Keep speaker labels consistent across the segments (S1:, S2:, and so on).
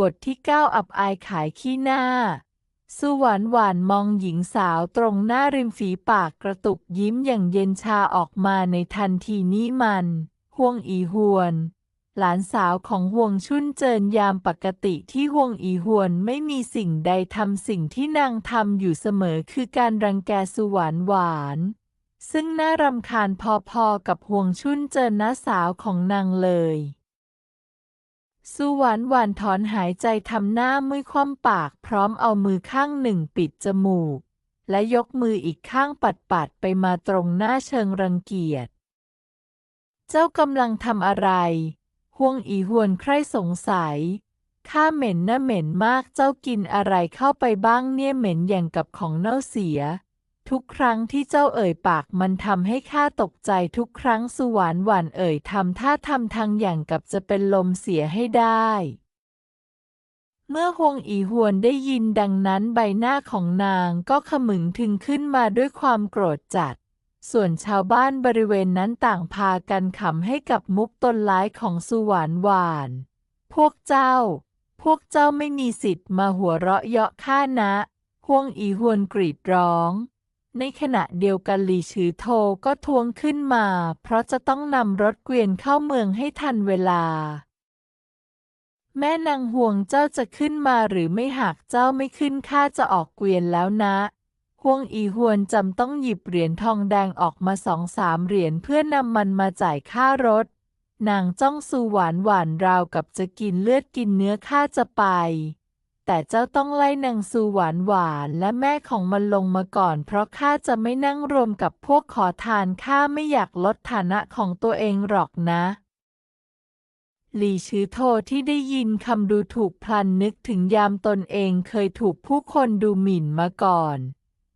S1: บทที่เก้าอับอายขายขี้หน้า สุหวานหวานมองหญิงสาวตรงหน้าริมฝีปากกระตุกยิ้มอย่างเย็นชาออกมาในทันทีนี้มัน ห่วงอีหวน หลานสาวของห่วงชุ่นเจินยามปกติที่ห่วงอีหวนไม่มีสิ่งใดทำสิ่งที่นางทำอยู่เสมอคือการรังแกสุหวานหวานซึ่งน่ารำคาญพอๆกับห่วงชุ่นเจินน้าสาวของนางเลย สุหวานหวานถอนหายใจทำหน้ามุ้ยคว่ำปากพร้อมเอามือข้างหนึ่งปิดจมูก และยกมืออีกข้างปัดปัดๆไปมาตรงหน้าเชิงรังเกียจ เจ้ากำลังทำอะไร ห่วงอีหวนใครสงสัย ข้าเหม็นนะเหม็นมากเจ้ากินอะไรเข้าไปบ้างเนี่ยเหม็นอย่างกับของเน่าเสีย ทุกครั้งที่เจ้าเอ่ยปากมันทำให้ข้าตกใจทุกครั้งสุหวานหวานเอ่ยทำท่าทำทางอย่างกับจะเป็นลมเสียให้ได้ เมื่อฮวงอีหวนได้ยินดังนั้นใบหน้าของนางก็ขมึงถึงขึ้นมาด้วยความโกรธจัด ส่วนชาวบ้านบริเวณนั้นต่างพากันขำให้กับมุกตนร้ายของสุหวานหวาน พวกเจ้า พวกเจ้าไม่มีสิทธิ์มาหัวเราะเยาะข้านะห่วงอีหวนกรีดร้อง ในขณะเดียวกันหลีชือโทก็ทวงขึ้นมา เพราะจะต้องนำรถเกวียนเข้าเมืองให้ทันเวลา แม่นางห่วงเจ้าจะขึ้นมาหรือไม่หากเจ้าไม่ขึ้นข้าจะออกเกวียนแล้วนะห่วงอีหวนจำต้องหยิบเหรียญทองแดงออกมาสองสามเหรียญเพื่อนำมันมาจ่ายค่ารถ นางจ้องสูหวานหวานราวกับจะกินเลือดกินเนื้อข้าจะไป แต่เจ้าต้องไล่นางสูหวานหวานและแม่ของมันลงมาก่อน เพราะข้าจะไม่นั่งรวมกับพวกขอทานข้าไม่อยากลดฐานะของตัวเองหรอกนะหลี่ชือโทที่ได้ยินคำดูถูกพลันนึกถึงยามตนเองเคยถูกผู้คนดูหมิ่นมาก่อน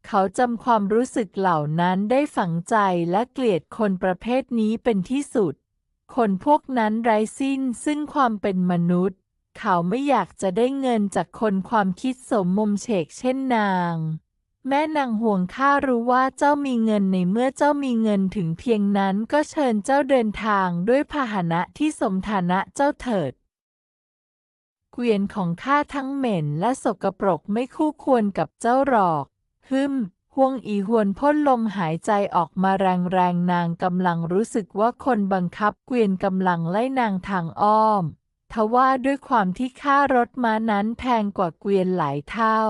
S1: เขาจำความรู้สึกเหล่านั้นได้ฝังใจและเกลียดคนประเภทนี้เป็นที่สุด คนพวกนั้นไร้สิ้นซึ่งความเป็นมนุษย์ เขาไม่อยากจะได้เงินจากคนความคิดสมมุมเฉกเช่นนาง แม่นางห่วงข้ารู้ว่าเจ้ามีเงินในเมื่อเจ้ามีเงินถึงเพียงนั้นก็เชิญเจ้าเดินทางด้วยพาหนะที่สมฐานะเจ้าเถิดเกวียนของข้าทั้งเหม็นและสกปรกไม่คู่ควรกับเจ้าหรอกฮึมห่วงอีหวนพ่นลมหายใจออกมาแรงๆนางกำลังรู้สึกว่าคนบังคับเกวียนกำลังไล่นางทางอ้อม ทว่าด้วยความที่ค่ารถม้านั้นแพงกว่าเกวียนหลายเท่า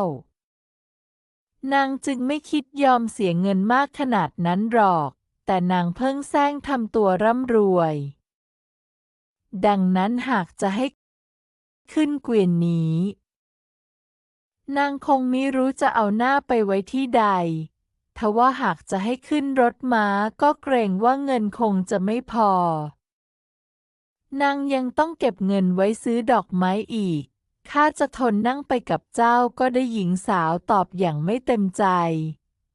S1: นางจึงไม่คิดยอมเสียเงินมากขนาดนั้นหรอก แต่นางเพิ่งแซงทำตัวร่ำรวย ดังนั้นหากจะให้ ขึ้นเกวียนนี้ นางคงไมิรู้จะเอาหน้าไปไว้ที่ใดทว่าหากจะให้ขึ้นรถม้าก็เกรงว่าเงินคงจะไม่พอ นางยังต้องเก็บเงินไว้ซื้อดอกไม้อีก ข้าจะทนนั่งไปกับเจ้าก็ได้หญิงสาวตอบอย่างไม่เต็มใจ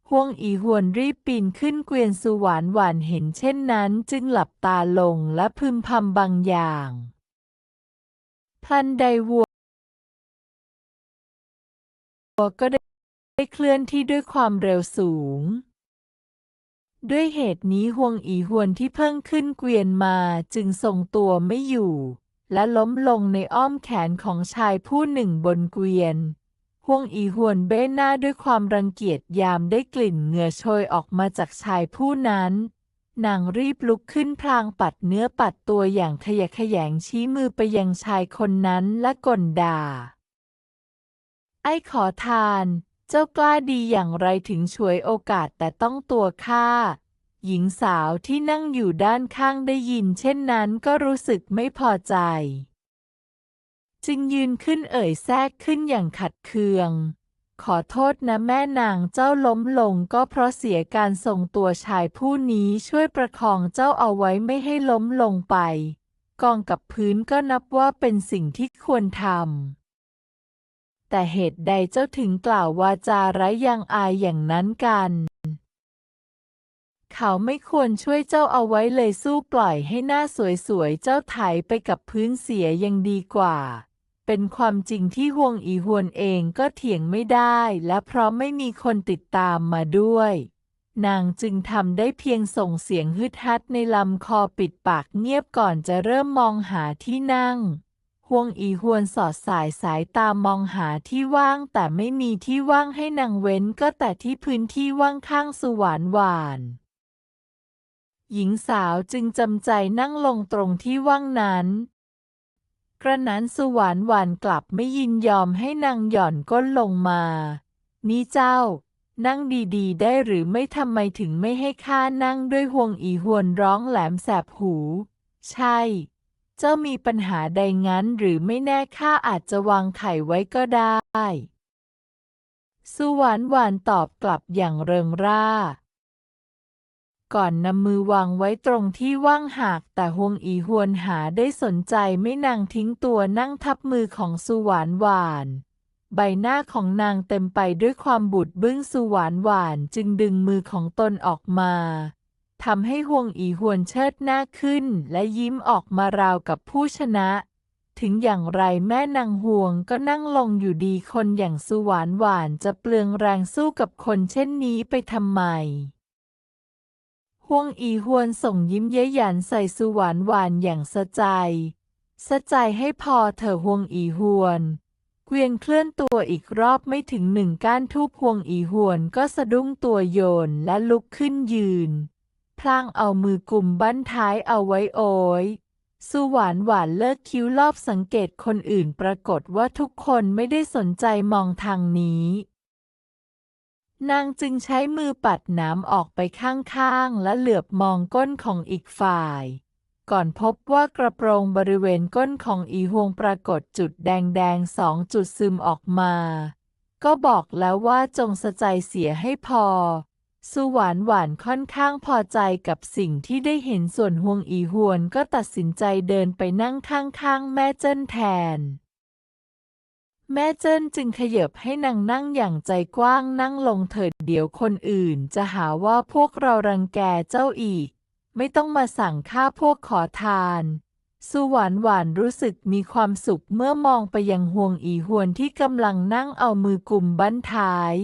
S1: ห่วงอีหวนรีบปีนขึ้นเกวียนสุหวานหวานเห็นเช่นนั้นจึงหลับตาลงและพึมพำบางอย่างพันใดวัวก็ได้เคลื่อนที่ด้วยความเร็วสูง ด้วยเหตุนี้ห่วงอีหวนที่เพิ่งขึ้นเกวียนมาจึงทรงตัวไม่อยู่ และล้มลงในอ้อมแขนของชายผู้หนึ่งบนเกวียนห่วงอีหวนเบ้หน้าด้วยความรังเกียจยามได้กลิ่นเหงื่อโชยออกมาจากชายผู้นั้น นางรีบลุกขึ้นพลางปัดเนื้อปัดตัวอย่างขยะแขยงชี้มือไปยังชายคนนั้นและก่นด่า ไอ้ขอทาน จ้ากล้าดีอย่างไรถึงฉวยโอกาสแต่ต้องตัวข้าหญิงสาวที่นั่งอยู่ด้านข้างได้ยินเช่นนั้นก็รู้สึกไม่พอใจ จึงยืนขึ้นเอ่ยแทรกขึ้นอย่างขัดเคือง ขอโทษนะแม่นางเจ้าล้มลงก็เพราะเสียการทรงตัวชายผู้นี้ช่วยประคองเจ้าเอาไว้ไม่ให้ล้มลงไป กองกับพื้นก็นับว่าเป็นสิ่งที่ควรทำ แต่เหตุใดเจ้าถึงกล่าววาจาไร้ยางอายอย่างนั้นกัน เขาไม่ควรช่วยเจ้าเอาไว้เลยสู้ปล่อยให้หน้าสวยๆ เจ้าไถไปกับพื้นเสียยังดีกว่า เป็นความจริงที่ห่วงอีหวนเองก็เถียงไม่ได้และเพราะไม่มีคนติดตามมาด้วย นางจึงทำได้เพียงส่งเสียงฮึดฮัดในลำคอปิดปากเงียบก่อนจะเริ่มมองหาที่นั่ง วงอีหวนสอดสายสายตามองหาที่ว่างแต่ไม่มีที่ว่างให้นางเว้นก็แต่ที่พื้นที่ว่างข้างสุหวานหวาน หญิงสาวจึงจำใจนั่งลงตรงที่ว่างนั้นกระนั้นสุหวานหวานกลับไม่ยินยอมให้นางหย่อนก้นลงมา นี่เจ้า นั่งดีๆ ได้หรือไม่ทำไมถึงไม่ให้ข้านั่งด้วยห่วงอีหวนร้องแหลมแสบหู ใช่ เจ้ามีปัญหาใดงั้นหรือไม่แน่ข้าอาจจะวางไข่ไว้ก็ได้ สุหวานหวานตอบกลับอย่างเริงร่า ก่อนนำมือวางไว้ตรงที่ว่างหากแต่ฮวงอีหวนหาได้สนใจไม่นางทิ้งตัวนั่งทับมือของสุหวานหวานใบหน้าของนางเต็มไปด้วยความบุดบึ้งสุหวานหวานจึงดึงมือของตนออกมา ทำให้ฮวงอีหวนเชิดหน้าขึ้น และยิ้มออกมาราวกับผู้ชนะ ถึงอย่างไรแม่นางห่วงก็นั่งลงอยู่ดีคนอย่างสุหวานหวานจะเปลืองแรงสู้กับคนเช่นนี้ไปทำไมฮวงอีหวนส่งยิ้มเย้ยหยันใส่สุหวานหวานอย่างสะใจ สะใจให้พอเถอะฮวงอีหวนเกวียนเคลื่อนตัวอีกรอบไม่ถึงหนึ่งก้านทูบฮวงอีหวนก็สะดุ้งตัวโยนและลุกขึ้นยืน พลางเอามือกลุ่มบั้นท้ายเอาไว้โอยสุหวานหวานเลิกคิ้วรอบสังเกตคนอื่นปรากฏว่าทุกคนไม่ได้สนใจมองทางนี้ นางจึงใช้มือปัดน้ำออกไปข้างๆ และเหลือบมองก้นของอีกฝ่าย ก่อนพบว่ากระโปรงบริเวณก้นของอีฮวงปรากฏจุดแดงๆสองจุดซึมออกมา ก็บอกแล้วว่าจงสะใจเสียให้พอ สุหวานหวานค่อนข้างพอใจกับสิ่งที่ได้เห็นส่วนฮวงอีฮวนก็ตัดสินใจเดินไปนั่งข้างๆ แม่เจิ้นแทน แม่เจิ้นจึงขยับให้นางนั่งอย่างใจกว้างนั่งลงเถิดเดี๋ยวคนอื่นจะหาว่าพวกเรารังแกเจ้าอีก ไม่ต้องมาสั่งฆ่าพวกขอทานสุหวานหวานรู้สึกมีความสุขเมื่อมองไปยังห่วงอีหวนที่กำลังนั่งเอามือกลุ่มบั้นท้าย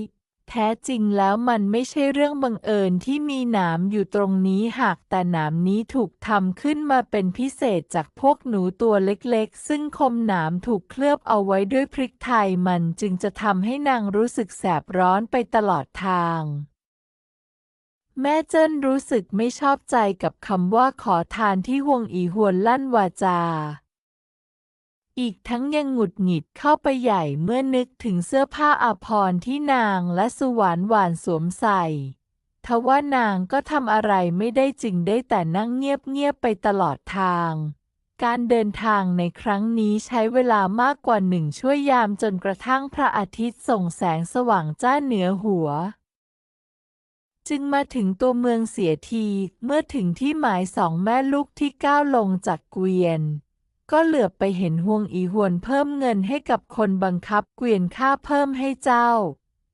S1: แท้จริงแล้วมันไม่ใช่เรื่องบังเอิญที่มีหนามอยู่ตรงนี้หากแต่หนามนี้ถูกทำขึ้นมาเป็นพิเศษจากพวกหนูตัวเล็กๆ ซึ่งคมหนามถูกเคลือบเอาไว้ด้วยพริกไทยมันจึงจะทำให้นางรู้สึกแสบร้อนไปตลอดทางแม่เจิ้นรู้สึกไม่ชอบใจกับคำว่าขอทานที่ห่วงอีหวนลั่นวาจา อีกทั้งยังหงุดหงิดเข้าไปใหญ่เมื่อนึกถึงเสื้อผ้าอาภรณ์ที่นางและสุหวานหวานสวมใส่ทว่านางก็ทำอะไรไม่ได้จึงได้แต่นั่งเงียบๆไปตลอดทาง การเดินทางในครั้งนี้ใช้เวลามากกว่าหนึ่งชั่วยามจนกระทั่งพระอาทิตย์ส่งแสงสว่างจ้าเหนือหัว จึงมาถึงตัวเมืองเสียทีเมื่อถึงที่หมายสองแม่ลูกที่ก้าวลงจากเกวียน ก็เหลือบไปเห็นห่วงอีหวนเพิ่มเงินให้กับคนบังคับเกวียนค่าเพิ่มให้เจ้า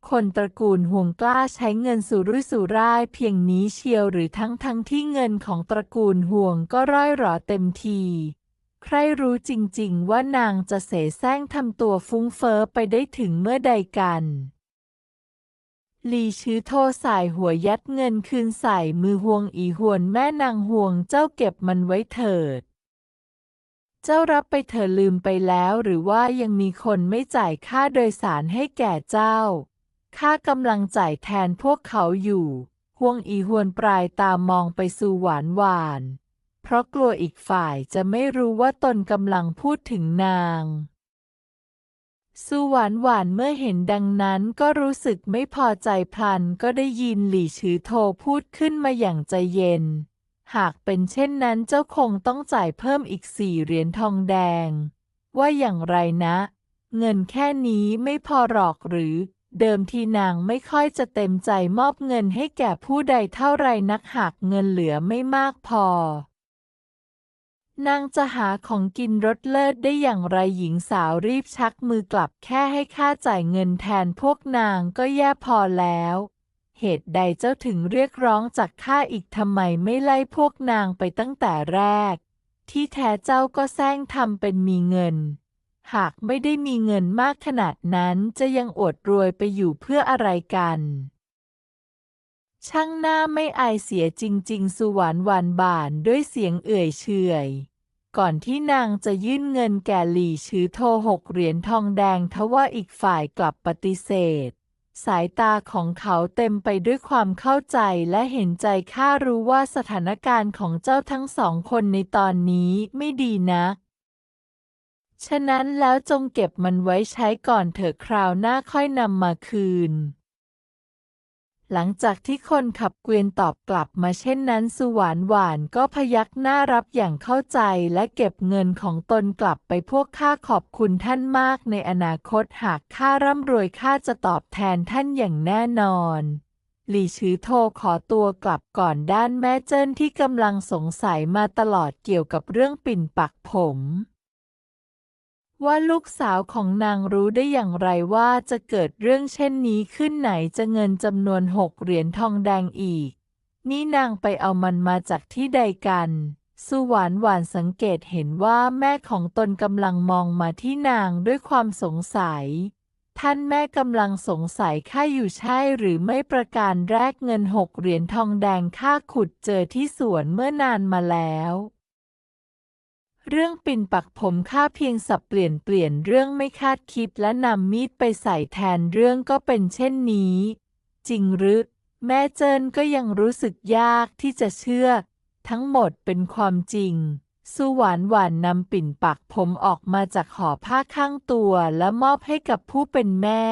S1: คนตระกูลห่วงกล้าใช้เงินสุรุ่ยสุร่ายเพียงนี้เชียวหรือทั้งทั้งที่เงินของตระกูลห่วงก็ร่อยหรอเต็มที ใครรู้จริงๆว่านางจะเสแสร้งทำตัวฟุ้งเฟ้อไปได้ถึงเมื่อใดกันลีชื้อโทสายหัวยัดเงินคืนใส่มือห่วงอีหวนแม่นางห่วงเจ้าเก็บมันไว้เถิด เจ้ารับไปเถอลืมไปแล้วหรือว่ายังมีคนไม่จ่ายค่าโดยสารให้แก่เจ้า ข้ากำลังจ่ายแทนพวกเขาอยู่ห่วงอีหวนปลายตามองไปสู่หวานหวาน เพราะกลัวอีกฝ่ายจะไม่รู้ว่าตนกำลังพูดถึงนางสุหวานหวานเมื่อเห็นดังนั้นก็รู้สึกไม่พอใจพลันก็ได้ยินหลี่ชือโทพูดขึ้นมาอย่างใจเย็น หากเป็นเช่นนั้นเจ้าคงต้องจ่ายเพิ่มอีกสี่เหรียญทองแดง ว่าอย่างไรนะ เงินแค่นี้ไม่พอหรอกหรือ เดิมทีนางไม่ค่อยจะเต็มใจมอบเงินให้แก่ผู้ใดเท่าไรนักหากเงินเหลือไม่มากพอ นางจะหาของกินรสเลิศได้อย่างไรหญิงสาวรีบชักมือกลับแค่ให้ค่าจ่ายเงินแทนพวกนางก็แย่พอแล้ว เหตุใดเจ้าถึงเรียกร้องจากข้าอีกทำไมไม่ไล่พวกนางไปตั้งแต่แรก ที่แท้เจ้าก็แซงทำเป็นมีเงิน หากไม่ได้มีเงินมากขนาดนั้นจะยังอดรวยไปอยู่เพื่ออะไรกัน ช่างหน้าไม่อายเสียจริง ๆ สุวานหวานบานด้วยเสียงเอื่อยเฉยก่อนที่นางจะยื่นเงินแก่หลี่ชื้อโทหกเหรียญทองแดงทว่าอีกฝ่ายกลับปฏิเสธ สายตาของเขาเต็มไปด้วยความเข้าใจและเห็นใจข้ารู้ว่าสถานการณ์ของเจ้าทั้งสองคนในตอนนี้ไม่ดีนะ ฉะนั้นแล้วจงเก็บมันไว้ใช้ก่อนเถอะคราวหน้าค่อยนำมาคืน หลังจากที่คนขับเกวียนตอบกลับมาเช่นนั้นสุหวานหวานก็พยักหน้ารับอย่างเข้าใจและเก็บเงินของตนกลับไปพวกข้าขอบคุณท่านมากในอนาคตหากข้าร่ำรวยข้าจะตอบแทนท่านอย่างแน่นอนหลี่ชือโทขอตัวกลับก่อนด้านแม่เจิ้นที่กำลังสงสัยมาตลอดเกี่ยวกับเรื่องปิ่นปักผม ว่าลูกสาวของนางรู้ได้อย่างไรว่าจะเกิดเรื่องเช่นนี้ขึ้นไหนจะเงินจำนวนหกเหรียญทองแดงอีก นี่นางไปเอามันมาจากที่ใดกัน สุหวานหวานสังเกตเห็นว่าแม่ของตนกำลังมองมาที่นางด้วยความสงสัย ท่านแม่กำลังสงสัยข้าอยู่ใช่หรือไม่ประการแรกเงินหกเหรียญทองแดงข้าขุดเจอที่สวนเมื่อนานมาแล้ว เรื่องปิ่นปักผมข้าเพียงสับเปลี่ยนเปลี่ยนเรื่องไม่คาดคิดและนำมีดไปใส่แทนเรื่องก็เป็นเช่นนี้ จริงหรือแม่เจินก็ยังรู้สึกยากที่จะเชื่อ ทั้งหมดเป็นความจริง สุหวานหวานนำปิ่นปักผมออกมาจากห่อผ้าข้างตัวและมอบให้กับผู้เป็นแม่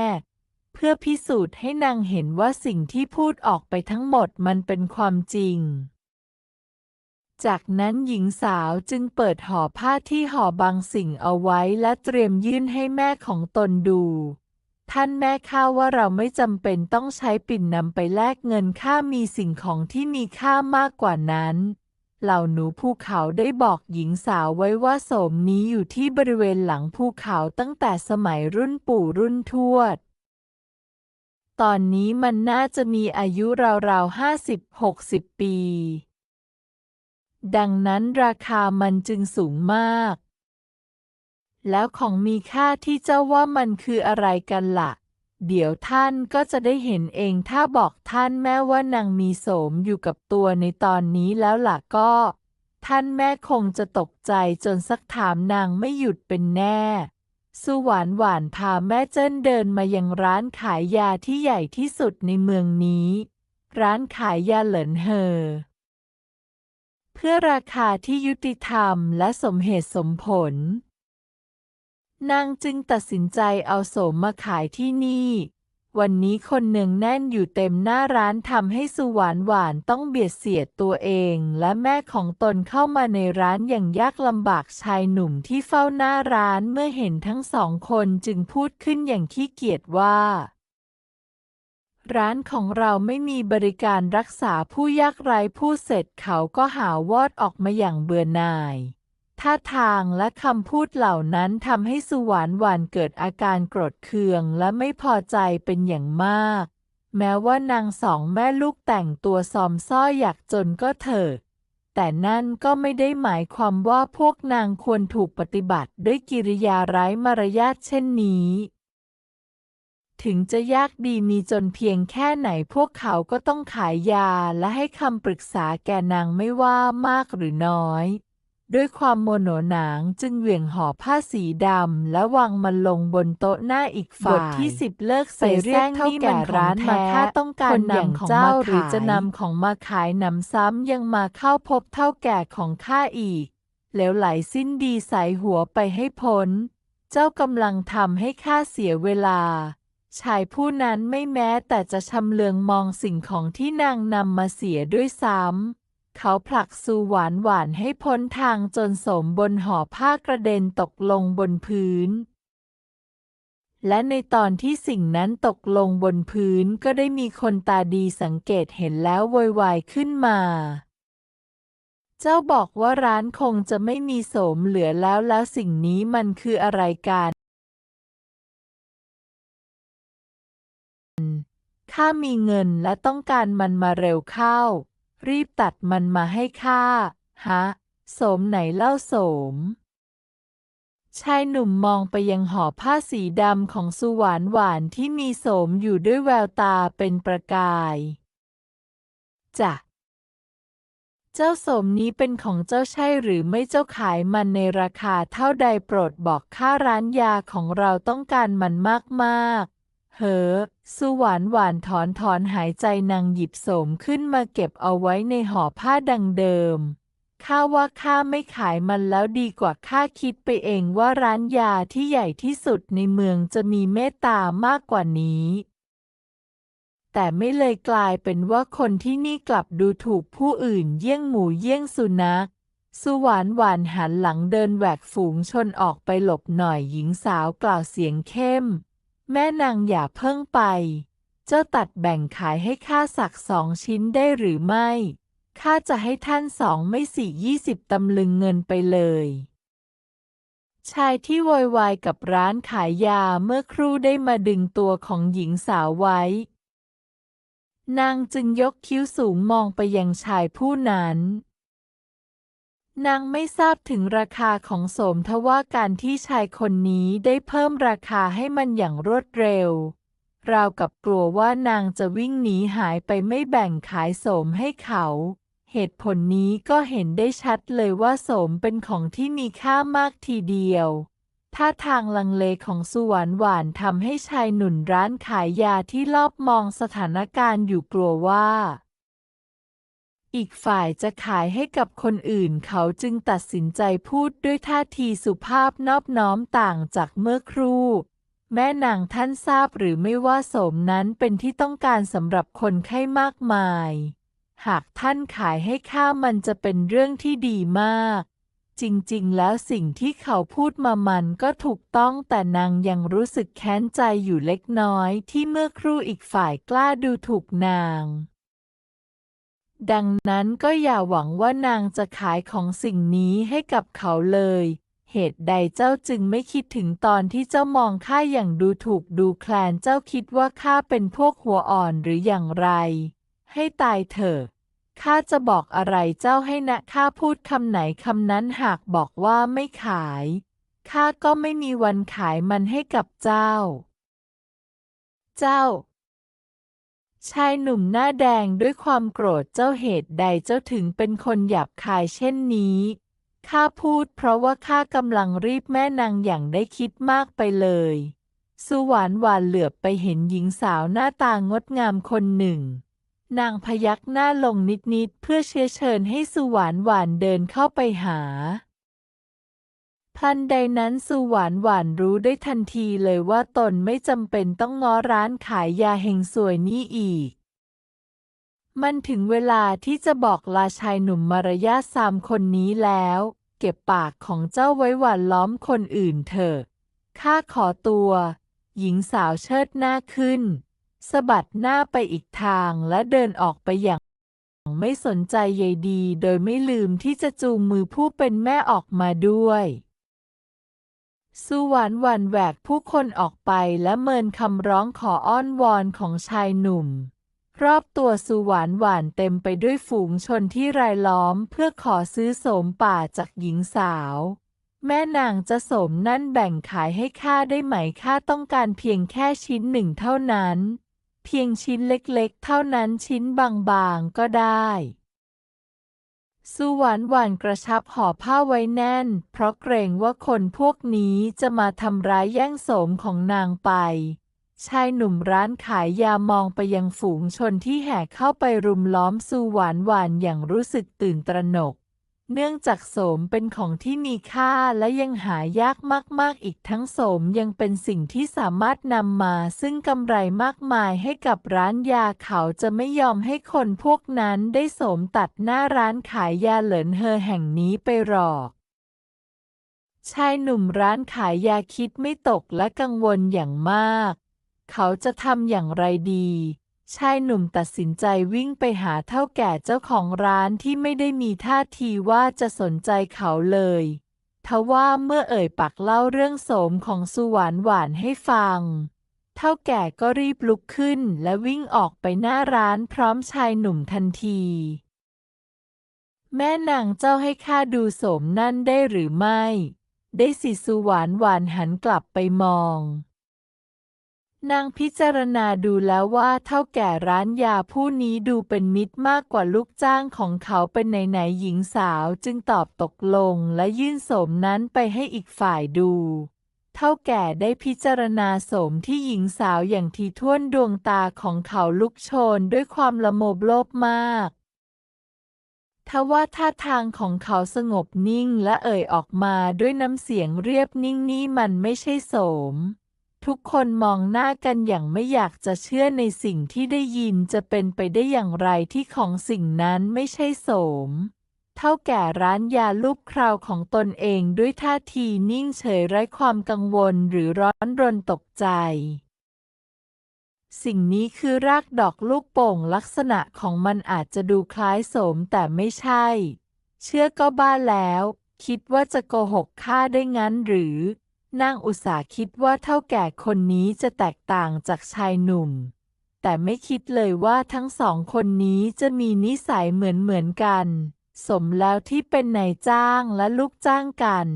S1: เพื่อพิสูจน์ให้นางเห็นว่าสิ่งที่พูดออกไปทั้งหมดมันเป็นความจริง จากนั้นหญิงสาวจึงเปิดห่อผ้าที่ห่อบางสิ่งเอาไว้และเตรียมยื่นให้แม่ของตนดู ท่านแม่ข้าว่าเราไม่จำเป็นต้องใช้ปิ่นนำไปแลกเงินค่ามีสิ่งของที่มีค่ามากกว่านั้นเหล่าหนูภูเขาได้บอกหญิงสาวไว้ว่าโสมนี้อยู่ที่บริเวณหลังภูเขาตั้งแต่สมัยรุ่นปู่รุ่นทวด ตอนนี้มันน่าจะมีอายุราวๆห้าสิบหกสิบปี ดังนั้นราคามันจึงสูงมาก แล้วของมีค่าที่เจ้าว่ามันคืออะไรกันละ่ะ เดี๋ยวท่านก็จะได้เห็นเองถ้าบอกท่านแม่ว่านางมีโสมอยู่กับตัวในตอนนี้แล้วล่ะก็ ท่านแม่คงจะตกใจจนสักถามนางไม่หยุดเป็นแน่ สุหวานหวานพาแม่เจิ้นเดินมายังร้านขายยาที่ใหญ่ที่สุดในเมืองนี้ ร้านขายยาเหลินเฮอ เพื่อราคาที่ยุติธรรมและสมเหตุสมผล นางจึงตัดสินใจเอาโสมมาขายที่นี่ วันนี้คนเนืองแน่นอยู่เต็มหน้าร้านทำให้สุหวานหวานต้องเบียดเสียดตัวเองและแม่ของตนเข้ามาในร้านอย่างยากลำบากชายหนุ่มที่เฝ้าหน้าร้านเมื่อเห็นทั้งสองคนจึงพูดขึ้นอย่างขี้เกียจว่า ร้านของเราไม่มีบริการรักษาผู้ยากไร้ผู้เสร็จเขาก็หาวอดออกมาอย่างเบื่อหน่ายท่าทางและคำพูดเหล่านั้นทำให้สุวานหวานเกิดอาการโกรธเคืองและไม่พอใจเป็นอย่างมาก แม้ว่านางสองแม่ลูกแต่งตัวซอมซ้ออยากจนก็เถิด แต่นั่นก็ไม่ได้หมายความว่าพวกนางควรถูกปฏิบัติด้วยกิริยาไร้มารยาทเช่นนี้ ถึงจะยากดีมีจนเพียงแค่ไหนพวกเขาก็ต้องขายยาและให้คำปรึกษาแก่นางไม่ว่ามากหรือน้อย ด้วยความโมโหหนางจึงเหวี่ยงห่อผ้าสีดำและวางมันลงบนโต๊ะหน้าอีกฝ่ายบทที่สิบเลิกใส่เรียกเท่าแก่ร้านมาค่าต้องการนำของเจ้าหรือจะนำของมาขายนำซ้ำยังมาเข้าพบเท่าแก่ของข้าอีก แล้วไหลสิ้นดีใส่หัวไปให้พ้น เจ้ากำลังทำให้ข้าเสียเวลา ชายผู้นั้นไม่แม้แต่จะชำเลืองมองสิ่งของที่นางนำมาเสียด้วยซ้ำ เขาผลักสูหวานหวานให้พ้นทางจนสมบนห่อผ้ากระเด็นตกลงบนพื้น และในตอนที่สิ่งนั้นตกลงบนพื้นก็ได้มีคนตาดีสังเกตเห็นแล้วโวยวายขึ้นมา เจ้าบอกว่าร้านคงจะไม่มีโสมเหลือแล้วแล้วสิ่งนี้มันคืออะไรกัน ข้ามีเงินและต้องการมันมาเร็วเข้า รีบตัดมันมาให้ข้า ฮะ โสมไหนเล่าโสม ชายหนุ่มมองไปยังห่อผ้าสีดำของสุหวานหวานที่มีโสมอยู่ด้วยแววตาเป็นประกายจ้ะเจ้าสมนี้เป็นของเจ้าใช่หรือไม่เจ้าขายมันในราคาเท่าใดโปรดบอกค่าร้านยาของเราต้องการมันมาก เฮ้อสุหวานหวานถอนถอนหายใจนางหยิบโสมขึ้นมาเก็บเอาไว้ในห่อผ้าดังเดิม ข้าว่าข้าไม่ขายมันแล้วดีกว่าข้าคิดไปเองว่าร้านยาที่ใหญ่ที่สุดในเมืองจะมีเมตตามากกว่านี้ แต่ไม่เลยกลายเป็นว่าคนที่นี่กลับดูถูกผู้อื่นเยี่ยงหมูเยี่ยงสุนัขสุหวานหวานหันหลังเดินแหวกฝูงชนออกไปหลบหน่อยหญิงสาวกล่าวเสียงเข้ม แม่นางอย่าเพิ่งไป เจ้าตัดแบ่งขายให้ข้าสักสองชิ้นได้หรือไม่ ข้าจะให้ท่านสองไม่สี่ยี่สิบตำลึงเงินไปเลย ชายที่โวยวายกับร้านขายยาเมื่อครู่ได้มาดึงตัวของหญิงสาวไว้ นางจึงยกคิ้วสูงมองไปยังชายผู้นั้น นางไม่ทราบถึงราคาของโสมทว่าการที่ชายคนนี้ได้เพิ่มราคาให้มันอย่างรวดเร็ว ราวกับกลัวว่านางจะวิ่งหนีหายไปไม่แบ่งขายโสมให้เขา เหตุผลนี้ก็เห็นได้ชัดเลยว่าโสมเป็นของที่มีค่ามากทีเดียวท่าทางลังเลของสุวรรณหวานทำให้ชายหนุนร้านขายยาที่รอบมองสถานการณ์อยู่กลัวว่า อีกฝ่ายจะขายให้กับคนอื่นเขาจึงตัดสินใจพูดด้วยท่าทีสุภาพนอบน้อมต่างจากเมื่อครู่ แม่นางท่านทราบหรือไม่ว่าโสมนั้นเป็นที่ต้องการสำหรับคนไข้มากมาย หากท่านขายให้ข้ามันจะเป็นเรื่องที่ดีมาก จริงๆ แล้วสิ่งที่เขาพูดมามันก็ถูกต้องแต่นางยังรู้สึกแค้นใจอยู่เล็กน้อยที่เมื่อครู่อีกฝ่ายกล้าดูถูกนาง ดังนั้นก็อย่าหวังว่านางจะขายของสิ่งนี้ให้กับเขาเลย เหตุใดเจ้าจึงไม่คิดถึงตอนที่เจ้ามองข้าอย่างดูถูกดูแคลนเจ้าคิดว่าข้าเป็นพวกหัวอ่อนหรืออย่างไร ให้ตายเถอะข้าจะบอกอะไรเจ้าให้นะข้าพูดคำไหนคำนั้นหากบอกว่าไม่ขายข้าก็ไม่มีวันขายมันให้กับเจ้า เจ้า ชายหนุ่มหน้าแดงด้วยความโกรธเจ้าเหตุใดเจ้าถึงเป็นคนหยาบคายเช่นนี้ข้าพูดเพราะว่าข้ากำลังรีบแม่นางอย่างได้คิดมากไปเลย สุหวานหวานเหลือบไปเห็นหญิงสาวหน้าตางดงามคนหนึ่ง นางพยักหน้าลงนิดๆเพื่อเชื้อเชิญให้สุหวานหวานเดินเข้าไปหา พันใดนั้นสุหวานหวานรู้ได้ทันทีเลยว่าตนไม่จำเป็นต้องง้อร้านขายยาเฮงสวยนี้อีก มันถึงเวลาที่จะบอกลาชายหนุ่มมารยาสามคนนี้แล้ว เก็บปากของเจ้าไว้หวานล้อมคนอื่นเถอะข้าขอตัว หญิงสาวเชิดหน้าขึ้นสะบัดหน้าไปอีกทางและเดินออกไปอย่างไม่สนใจใยดีโดยไม่ลืมที่จะจูงมือผู้เป็นแม่ออกมาด้วย สุวานหวันแหวกผู้คนออกไปและเมินคำร้องขออ้อนวอนของชายหนุ่ม รอบตัวสุหวานหวานเต็มไปด้วยฝูงชนที่รายล้อมเพื่อขอซื้อโสมป่าจากหญิงสาว แม่นางจะโสมนั่นแบ่งขายให้ข้าได้ไหมข้าต้องการเพียงแค่ชิ้นหนึ่งเท่านั้น เพียงชิ้นเล็กๆ เท่านั้นชิ้นบางๆก็ได้ สุวรรณหวานกระชับห่อผ้าไว้แน่น เพราะเกรงว่าคนพวกนี้จะมาทำร้ายแย่งโสมของนางไป ชายหนุ่มร้านขายยามองไปยังฝูงชนที่แห่เข้าไปรุมล้อมสุวรรณหวานอย่างรู้สึกตื่นตระหนก เนื่องจากโสมเป็นของที่มีค่าและยังหายากมาก ๆ อีกทั้งโสมยังเป็นสิ่งที่สามารถนำมาซึ่งกำไรมากมายให้กับร้านยาเขาจะไม่ยอมให้คนพวกนั้นได้โสมตัดหน้าร้านขายยาเหลินเฮอแห่งนี้ไปหรอกชายหนุ่มร้านขายยาคิดไม่ตกและกังวลอย่างมาก เขาจะทำอย่างไรดี ชายหนุ่มตัดสินใจวิ่งไปหาเท่าแก่เจ้าของร้านที่ไม่ได้มีท่าทีว่าจะสนใจเขาเลย ทว่าเมื่อเอ่ยปากเล่าเรื่องโสมของสุหวานหวานให้ฟัง เท่าแก่ก็รีบลุกขึ้นและวิ่งออกไปหน้าร้านพร้อมชายหนุ่มทันที แม่นางเจ้าให้ข้าดูโสมนั่นได้หรือไม่ ได้สิสุหวานหวานหันกลับไปมอง นางพิจารณาดูแล้วว่าเท่าแก่ร้านยาผู้นี้ดูเป็นมิตรมากกว่าลูกจ้างของเขาเป็นไหนๆหญิงสาวจึงตอบตกลงและยื่นโสมนั้นไปให้อีกฝ่ายดู เท่าแก่ได้พิจารณาโสมที่หญิงสาวอย่างทีท่วนดวงตาของเขาลุกโชนด้วยความละโมบโลภมากทว่าท่าทางของเขาสงบนิ่งและเอ่ยออกมาด้วยน้ำเสียงเรียบนิ่งนี่มันไม่ใช่โสม ทุกคนมองหน้ากันอย่างไม่อยากจะเชื่อในสิ่งที่ได้ยินจะเป็นไปได้อย่างไรที่ของสิ่งนั้นไม่ใช่โสม เท่าแก่ร้านยาลูบคราวของตนเองด้วยท่าทีนิ่งเฉยไร้ความกังวลหรือร้อนรนตกใจ สิ่งนี้คือรากดอกลูกโป่งลักษณะของมันอาจจะดูคล้ายโสมแต่ไม่ใช่ เชื่อก็บ้าแล้ว คิดว่าจะโกหกข้าได้งั้นหรือ นางอุตสาคิดว่าเท่าแก่คนนี้จะแตกต่างจากชายหนุ่ม แต่ไม่คิดเลยว่าทั้งสองคนนี้จะมีนิสัยเหมือนเหมือนกัน สมแล้วที่เป็นนายจ้างและลูกจ้างกัน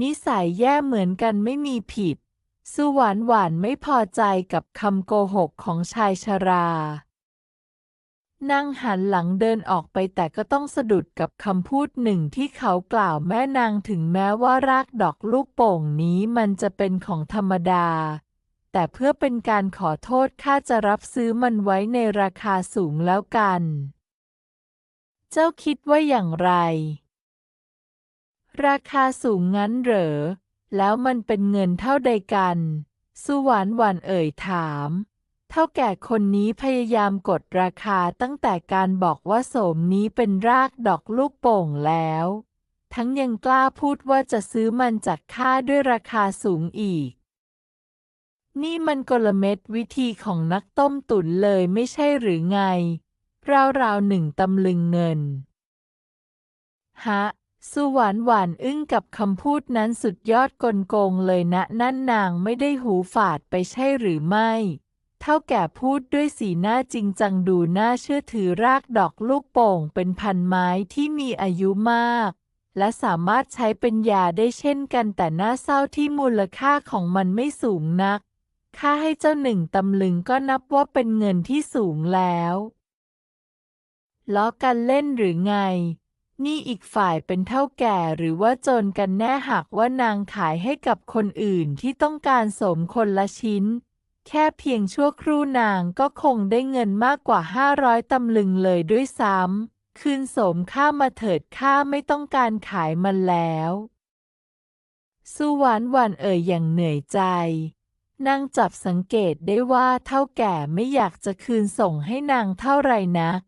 S1: นิสัยแย่เหมือนกันไม่มีผิด สุหวานหวานไม่พอใจกับคำโกหกของชายชรา นั่งหันหลังเดินออกไปแต่ก็ต้องสะดุดกับคำพูดหนึ่งที่เขากล่าวแม่นางถึงแม้ว่ารากดอกลูกโป่งนี้มันจะเป็นของธรรมดา แต่เพื่อเป็นการขอโทษข้าจะรับซื้อมันไว้ในราคาสูงแล้วกัน เจ้าคิดว่าอย่างไร ราคาสูงงั้นเหรอ แล้วมันเป็นเงินเท่าใดกัน สุวานหวานเอ่ยถาม เท่าแก่คนนี้พยายามกดราคาตั้งแต่การบอกว่าโสมนี้เป็นรากดอกลูกโป่งแล้ว ทั้งยังกล้าพูดว่าจะซื้อมันจากข้าด้วยราคาสูงอีก นี่มันกลเม็ดวิธีของนักต้มตุ๋นเลยไม่ใช่หรือไง ราวๆหนึ่งตำลึงเงิน ฮะสุหวานหวานอึ้งกับคำพูดนั้นสุดยอดกลโกงเลยนะ นั่นนางไม่ได้หูฝาดไปใช่หรือไม่ เท่าแก่พูดด้วยสีหน้าจริงจังดูน่าเชื่อถือรากดอกลูกโป่งเป็นพันไม้ที่มีอายุมาก และสามารถใช้เป็นยาได้เช่นกันแต่น่าเศร้าที่มูลค่าของมันไม่สูงนัก ค่าให้เจ้าหนึ่งตำลึงก็นับว่าเป็นเงินที่สูงแล้วล้อกันเล่นหรือไง นี่อีกฝ่ายเป็นเท่าแก่หรือว่าจนกันแน่หากว่านางขายให้กับคนอื่นที่ต้องการสมคนละชิ้น แค่เพียงชั่วครู่นางก็คงได้เงินมากกว่าห้าร้อยตำลึงเลยด้วยซ้ำ คืนสมค่ามาเถิดข้าไม่ต้องการขายมันแล้ว สุวานหวานเอ่ยอย่างเหนื่อยใจนางจับสังเกตได้ว่าเท่าแก่ไม่อยากจะคืนส่งให้นางเท่าไรนัก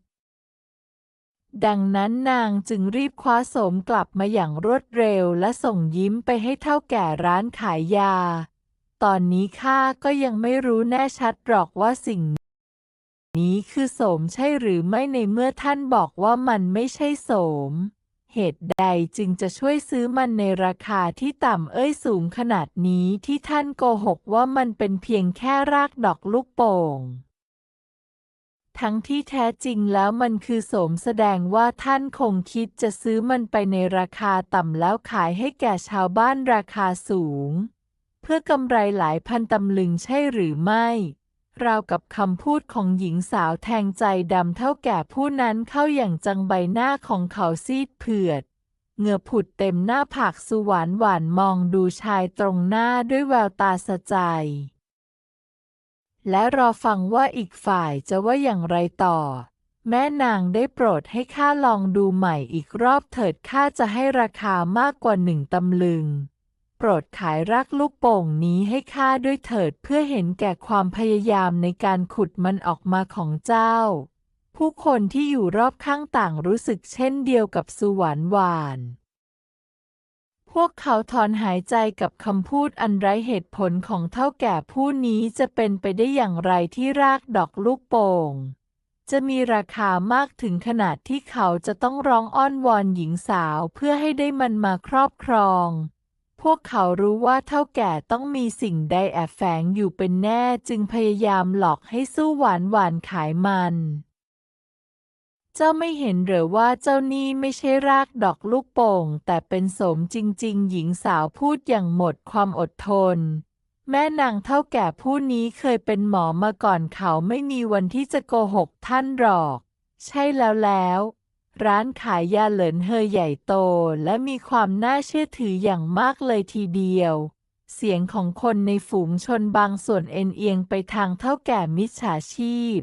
S1: ดังนั้นนางจึงรีบคว้าโสมกลับมาอย่างรวดเร็วและส่งยิ้มไปให้เท่าแก่ร้านขายยา ตอนนี้ข้าก็ยังไม่รู้แน่ชัดหรอกว่าสิ่ง นี้คือโสมใช่หรือไม่ในเมื่อท่านบอกว่ามันไม่ใช่โสม เหตุใดจึงจะช่วยซื้อมันในราคาที่ต่ำเอ้ยสูงขนาดนี้ที่ท่านโกหกว่ามันเป็นเพียงแค่รากดอกลูกโป่ง ทั้งที่แท้จริงแล้วมันคือโสมแสดงว่าท่านคงคิดจะซื้อมันไปในราคาต่ำแล้วขายให้แก่ชาวบ้านราคาสูง เพื่อกำไรหลายพันตำลึงใช่หรือไม่ ราวกับคำพูดของหญิงสาวแทงใจดำเท่าแก่ผู้นั้นเข้าอย่างจังใบหน้าของเขาซีดเผือดเหงื่อผุดเต็มหน้าผากสุหวานหวานมองดูชายตรงหน้าด้วยแววตาสะใจ และรอฟังว่าอีกฝ่ายจะว่าอย่างไรต่อ แม่นางได้โปรดให้ข้าลองดูใหม่อีกรอบเถิดข้าจะให้ราคามากกว่าหนึ่งตำลึง ปรดขายรักลูกโป่งนี้ให้ข้าด้วยเถิดเพื่อเห็นแก่ความพยายามในการขุดมันออกมาของเจ้า ผู้คนที่อยู่รอบข้างต่างรู้สึกเช่นเดียวกับสุหวานหวาน พวกเขาถอนหายใจกับคำพูดอันไร้เหตุผลของเท่าแก่ผู้นี้จะเป็นไปได้อย่างไรที่รากดอกลูกโป่งจะมีราคามากถึงขนาดที่เขาจะต้องร้องอ้อนวอนหญิงสาวเพื่อให้ได้มันมาครอบครอง พวกเขารู้ว่าเท่าแก่ต้องมีสิ่งใดแอบแฝงอยู่เป็นแน่จึงพยายามหลอกให้สู้หวานหวานขายมัน เจ้าไม่เห็นหรือว่าเจ้านี่ไม่ใช่รากดอกลูกโป่ง แต่เป็นโสมจริง ๆ หญิงสาวพูดอย่างหมดความอดทน แม่นางเท่าแก่ผู้นี้เคยเป็นหมอมาก่อนเขาไม่มีวันที่จะโกหกท่านหรอก ใช่แล้วแล้ว ร้านขายยาเหลินเฮอใหญ่โตและมีความน่าเชื่อถืออย่างมากเลยทีเดียว เสียงของคนในฝูงชนบางส่วนเอ็นเอียงไปทางเท่าแก่มิจฉาชีพ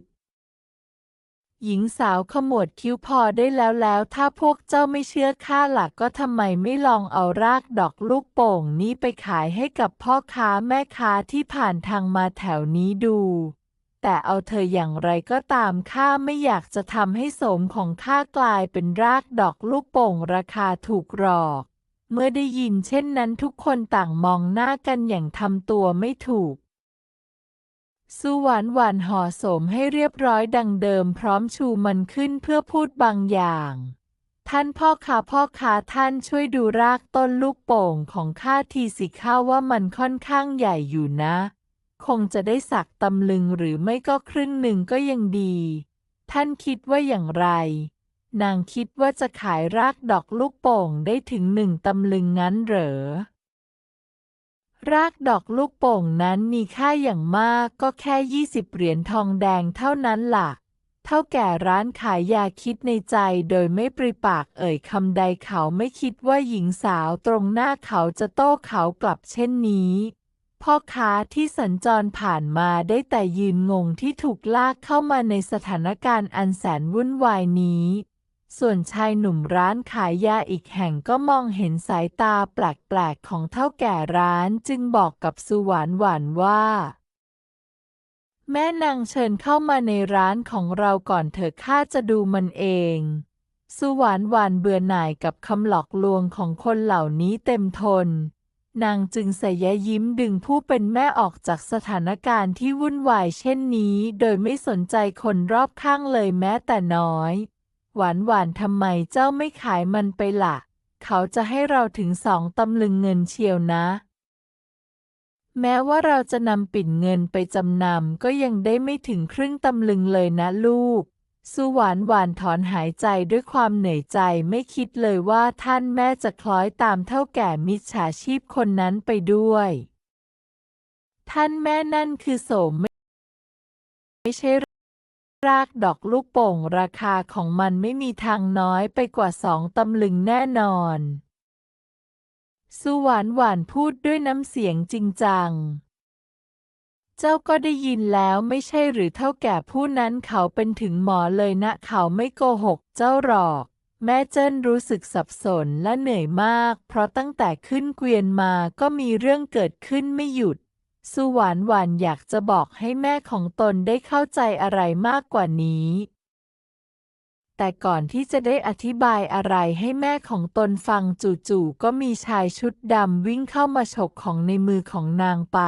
S1: หญิงสาวขมวดคิ้วพอได้แล้วแล้วถ้าพวกเจ้าไม่เชื่อข้าหลักก็ทำไมไม่ลองเอารากดอกลูกโป่งนี้ไปขายให้กับพ่อค้าแม่ค้าที่ผ่านทางมาแถวนี้ดู แต่เอาเธออย่างไรก็ตามข้าไม่อยากจะทำให้โสมของข้ากลายเป็นรากดอกลูกโป่งราคาถูกหรอก เมื่อได้ยินเช่นนั้นทุกคนต่างมองหน้ากันอย่างทำตัวไม่ถูกสุหวานหวานห่อสมให้เรียบร้อยดังเดิมพร้อมชูมันขึ้นเพื่อพูดบางอย่าง ท่านพ่อค้าพ่อค้าท่านช่วยดูรากต้นลูกโป่งของข้าทีสิข้าว่ามันค่อนข้างใหญ่อยู่นะ คงจะได้สักตำลึงหรือไม่ก็ครึ่งหนึ่งก็ยังดี ท่านคิดว่าอย่างไร นางคิดว่าจะขายรากดอกลูกโป่งได้ถึงหนึ่งตำลึงงั้นเหรอ รากดอกลูกโป่งนั้นมีค่าอย่างมากก็แค่20เหรียญทองแดงเท่านั้นล่ะ เท่าแก่ร้านขายยาคิดในใจโดยไม่ปริปากเอ่ยคำใดเขาไม่คิดว่าหญิงสาวตรงหน้าเขาจะโต้เขากลับเช่นนี้ พ่อค้าที่สัญจรผ่านมาได้แต่ยืนงงที่ถูกลากเข้ามาในสถานการณ์อันแสนวุ่นวายนี้ ส่วนชายหนุ่มร้านขายยาอีกแห่งก็มองเห็นสายตาแปลกๆของเท่าแก่ร้านจึงบอกกับสุหวานหวานว่า แม่นางเชิญเข้ามาในร้านของเราก่อนเถอะข้าจะดูมันเอง สุหวานหวานเบื่อหน่ายกับคำหลอกลวงของคนเหล่านี้เต็มทน นางจึงใส่ยะยิ้มดึงผู้เป็นแม่ออกจากสถานการณ์ที่วุ่นวายเช่นนี้ โดยไม่สนใจคนรอบข้างเลยแม้แต่น้อย หวานหวานทำไมเจ้าไม่ขายมันไปละ่ะ เขาจะให้เราถึงสองตำลึงเงินเชียวนะ แม้ว่าเราจะนำปิ่นเงินไปจำนำก็ยังได้ไม่ถึงครึ่งตำลึงเลยนะลูก สุหวานหวานถอนหายใจด้วยความเหนื่อยใจไม่คิดเลยว่าท่านแม่จะคล้อยตามเท่าแก่มิจฉาชีพคนนั้นไปด้วย ท่านแม่นั่นคือโสมไม่ใช่รากดอกลูกโป่งราคาของมันไม่มีทางน้อยไปกว่าสองตำลึงแน่นอน สุหวานหวานพูดด้วยน้ำเสียงจริงจัง จ้าก็ได้ยินแล้วไม่ใช่หรือเท่าแก่ผู้นั้นเขาเป็นถึงหมอเลยนะ เขาไม่โกหกเจ้าหรอก แม่เจิ้นรู้สึกสับสนและเหนื่อยมาก เพราะตั้งแต่ขึ้นเกวียนมาก็มีเรื่องเกิดขึ้นไม่หยุด สุหวานหวานอยากจะบอกให้แม่ของตนได้เข้าใจอะไรมากกว่านี้ แต่ก่อนที่จะได้อธิบายอะไรให้แม่ของตนฟังจู่ๆก็มีชายชุดดำวิ่งเข้ามาฉกของในมือของนางไป